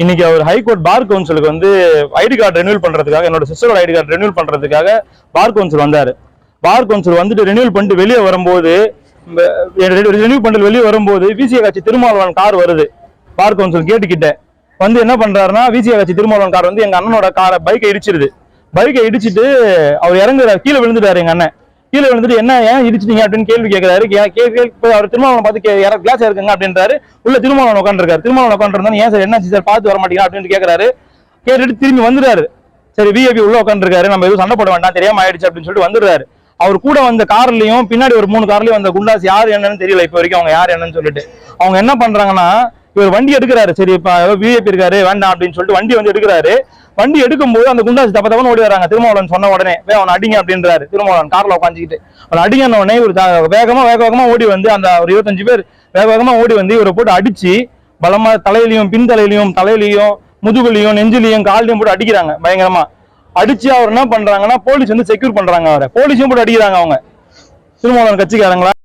இன்னைக்கு அவர் ஹைகோர்ட் பார் கவுன்சிலுக்கு வந்து ID card renewal பண்றதுக்காக என்னோட சிஸ்டரோட ஐடி கார்டு ரெனியூல் பண்றதுக்காக பார் கவுன்சில் வந்தார். பார் கவுன்சில் வந்துட்டு ரெனியூல் பண்ணிட்டு வெளியே வரும்போது ரெனியூ பண்ணிட்டு வெளியே வரும்போது விசிஏ கட்சி திருமாவளவன் கார் வருது. பார் கவுன்சில் கேட்டுக்கிட்ட வந்து என்ன பண்றாருன்னா விசிஏ கட்சி திருமாவளவன் கார் வந்து எங்க அண்ணனோட காரை பைக்கை இடிச்சிருது. பைக்கை இடிச்சிட்டு அவர் இறங்குற கீழே விழுந்துட்டாரு எங்க அண்ணன். கீழே விழுந்துட்டு என்ன ஏன் இடிச்சிட்டீங்க? அப்படின்னு கேள்வி கேட்கிறாரு கே- கே- அவர் திருமாவளவன் பார்த்து கே- கிளாஸ் இருக்குங்க அப்படின்றாரு. உள்ள திருமாவளவன் உட்காந்துருக்காரு திருமாவளவன் உட்காந்துருந்தா ஏன் சார் என்னாச்சு சார் பார்த்து வர மாட்டீங்க அப்படின்னு கேட்கறாரு கேட்டுட்டு திரும்பி வந்துடுறாரு. சரி விஐபி உள்ள உட்காந்துருக்காரு நம்ம எதுவும் சண்டை போட வேண்டாம் தெரியாம ஆயிடுச்சு அப்படின்னு சொல்லிட்டு வந்துடுறாரு. அவர் கூட வந்த கார்லயும் பின்னாடி ஒரு மூணு கார்லயும் வந்த குண்டாஸ் யார் என்னன்னு தெரியல இப்ப வரைக்கும் அவங்க யார் என்னன்னு சொல்லிட்டு. அவங்க என்ன பண்றாங்கன்னா இவர் வண்டி எடுக்கிறாரு. சரி இப்ப விஐபி இருக்காரு வேண்டாம் அப்படின்னு சொல்லிட்டு வண்டி வந்து எடுக்கிறாரு. வண்டி எடுக்கும்போது அந்த குண்டாசி தப்ப தப்பன்னு ஓடி வராங்க. திருமாவளவன் சொன்ன உடனே "வே, அவனை அடிங்க அப்படின்றாரு. திருமாவளவன் கார்ல உட்காந்துக்கிட்டு அவன் அடிங்கன உடனே ஒரு வேகமா வேக வேகமா ஓடி வந்து அந்த ஒரு இருபத்தஞ்சு பேர் வேக வேகமா ஓடி வந்து இவரை போட்டு அடிச்சு பலமா தலையிலையும் பின் தலையிலையும் தலையிலையும் முதுகுலையும் நெஞ்சிலையும் காலையும் போட்டு அடிக்கிறாங்க பயங்கரமா. அடிச்சு அவர் என்ன பண்றாங்கன்னா போலீஸ் வந்து செக்யூர் பண்றாங்க அவரை. போலீஸையும் போட்டு அடிக்கிறாங்க அவங்க. திருமாவளவன் கட்சிக்காரங்களா?